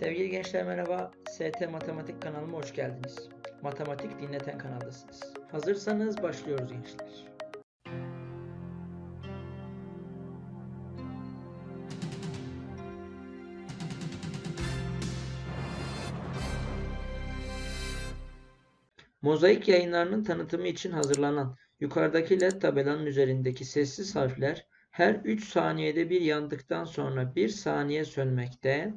Sevgili gençler merhaba. ST Matematik kanalıma hoş geldiniz. Matematik dinleten kanaldasınız. Hazırsanız başlıyoruz gençler. Mozaik yayınlarının tanıtımı için hazırlanan yukarıdaki led tabelanın üzerindeki sessiz harfler her 3 saniyede bir yandıktan sonra 1 saniye sönmekte.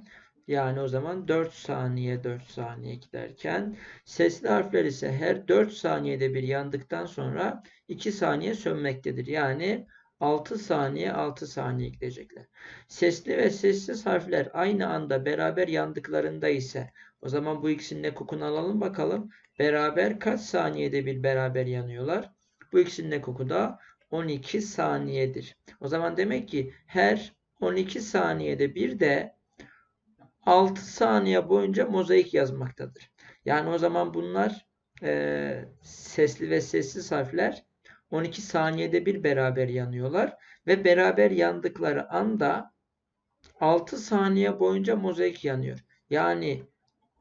Yani o zaman 4 saniye 4 saniye giderken sesli harfler ise her 4 saniyede bir yandıktan sonra 2 saniye sönmektedir. Yani 6 saniye 6 saniye gidecekler. Sesli ve sessiz harfler aynı anda beraber yandıklarında ise o zaman bu ikisinin de kokunu alalım bakalım. Beraber kaç saniyede bir beraber yanıyorlar? Bu ikisinin de koku da 12 saniyedir. O zaman demek ki her 12 saniyede bir de 6 saniye boyunca mozaik yazmaktadır. Yani o zaman bunlar e, sesli ve sessiz harfler 12 saniyede bir beraber yanıyorlar ve beraber yandıkları anda 6 saniye boyunca mozaik yanıyor. Yani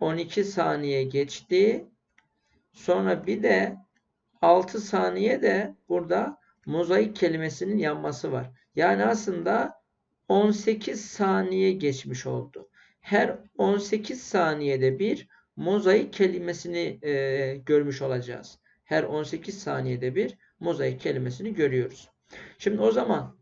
12 saniye geçti. Sonra bir de 6 saniye de burada mozaik kelimesinin yanması var. Yani aslında 18 saniye geçmiş oldu. Her 18 saniyede bir mozaik kelimesini e, görmüş olacağız. Her 18 saniyede bir mozaik kelimesini görüyoruz. Şimdi o zaman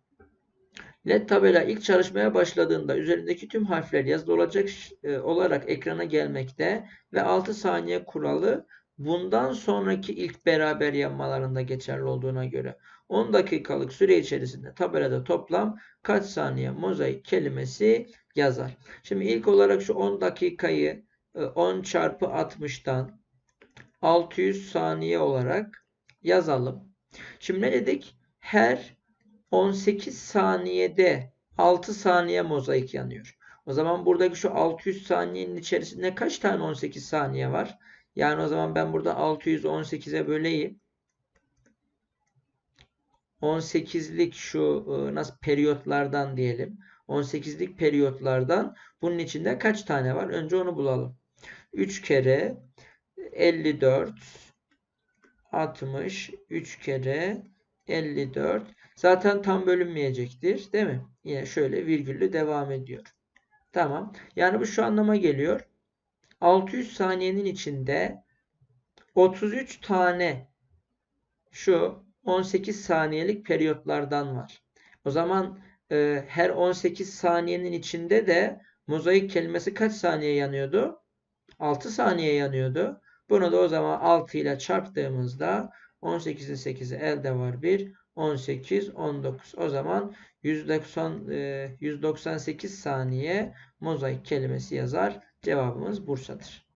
LED tabela ilk çalışmaya başladığında üzerindeki tüm harfler yazılı olacak e, olarak ekrana gelmekte ve 6 saniye kuralı bundan sonraki ilk beraber yanmalarında geçerli olduğuna göre 10 dakikalık süre içerisinde tabelada toplam kaç saniye mozaik kelimesi yazar. Şimdi ilk olarak şu 10 dakikayı 10 çarpı 60'tan 600 saniye olarak yazalım. Şimdi ne dedik? Her 18 saniyede 6 saniye mozaik yanıyor. O zaman buradaki şu 600 saniyenin içerisinde kaç tane 18 saniye var? Yani o zaman ben burada 618'e böleyim. 18'lik şu e, nasıl periyotlardan diyelim. 18'lik periyotlardan bunun içinde kaç tane var? Önce onu bulalım. 3 kere 54 60 3 kere 54 zaten tam bölünmeyecektir. Değil mi? Yine şöyle virgüllü devam ediyor. Tamam. Yani bu şu anlama geliyor. 600 saniyenin içinde 33 tane şu 18 saniyelik periyotlardan var. O zaman e, her 18 saniyenin içinde de mozaik kelimesi kaç saniye yanıyordu? 6 saniye yanıyordu. Bunu da o zaman 6 ile çarptığımızda 18'in 8'i elde var 1. 18, 19. O zaman 190, 198 saniye mozaik kelimesi yazar. Cevabımız Bursa'dır.